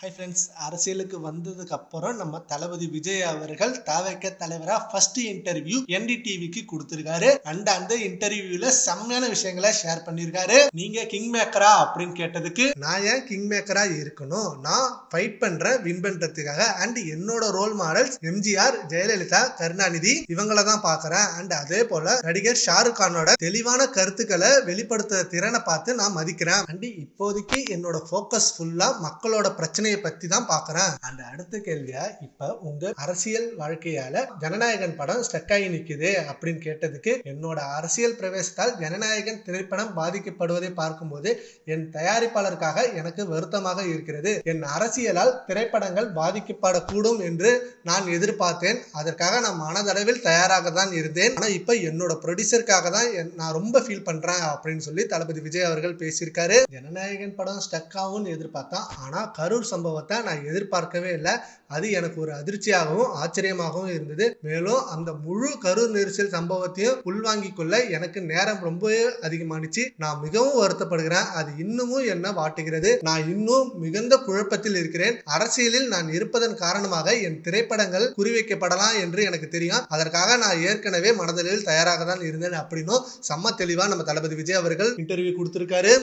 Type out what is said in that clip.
Hi friends அரசியலுக்கு வந்ததுக்கு அப்புறம் நம்ம தளபதி விஜய் அவர்கள் தாவேக்க தலைவரா ஃபர்ஸ்ட் இன்டர்வியூ என்டிடிவிக்கு கொடுத்திருக்காரு. அண்ட் அந்த இன்டர்வியூல செம்மையான விஷயங்களை ஷேர் பண்ணியிருக்காரு நீங்க கிங் மேக்கரா அப்படின்னு கேட்டதுக்கு நான் ஏன் கிங் மேக்கரா இருக்கணும்? நான் ஃபைட் பண்றேன் வின் பண்றதுக்காக அண்ட் என்னோட role models MGR Jayalalithaa Karunanidhi இவங்கள தான் பாக்குறேன் அண்ட் அதே போல நடிகர் ஷாருக் கானோட தெளிவான கருத்துக்களை வெளிப்படுத்துற திறனை பார்த்து நான் மதிக்கிறேன். அண்ட் இப்போதைக்கு என்னோட ஃபோக்கஸ் ஃபுல்லா மக்களோட பிரச்சனை பிரச்சனையை பத்தி தான் பாக்குறேன் அந்த அடுத்த கேள்வியா இப்ப உங்க அரசியல் வாழ்க்கையால ஜனநாயகன் படம் ஸ்டக் ஆகி நிக்குது அப்படின்னு கேட்டதுக்கு என்னோட அரசியல் பிரவேசத்தால் ஜனநாயகன் திரைப்படம் பாதிக்கப்படுவதை பார்க்கும்போது என் தயாரிப்பாளருக்காக எனக்கு வருத்தமாக இருக்கிறது. என் அரசியலால் திரைப்படங்கள் பாதிக்கப்படக்கூடும் என்று நான் எதிர்பார்த்தேன். அதற்காக நான் மனதளவில் தயாராக தான் இருந்தேன். ஆனா இப்ப என்னோட ப்ரொடியூசருக்காக தான் நான் ரொம்ப ஃபீல் பண்றேன் அப்படின்னு சொல்லி தளபதி விஜய் அவர்கள் பேசியிருக்காரு. ஜனநாயகன் படம் ஸ்டக் ஆகும்னு எதிர்பார்த்தான் ஆனா கரூர் சம்பவத்தை நான் எதிர்பார்க்கவே இல்லை. அது எனக்கு ஒரு அதிர்ச்சியாகவும் ஆச்சரியமாகவும் இருந்தது. மேலும் அந்த முழு கரு நெரிசல் சம்பவத்தையும் உள்வாங்கிக் கொள்ள எனக்கு நேரம் ரொம்பவே அதிகமானுச்சு. நான் மிகவும் வருத்தப்படுகிறேன். அது இன்னமும் என்ன வாட்டுகிறது. நான் இன்னும் மிகுந்த குழப்பத்தில் இருக்கிறேன். அரசியலில் நான் இருப்பதன் காரணமாக என் திரைப்படங்கள் குறிவைக்கப்படலாம் என்று எனக்கு தெரியும். அதற்காக நான் ஏற்கனவே மனதளவில் தயாராக தான் இருந்தேன். அப்படின்னும் செம்ம தெளிவா நம்ம தளபதி விஜய் அவர்கள் இன்டர்வியூ கொடுத்திருக்காரு.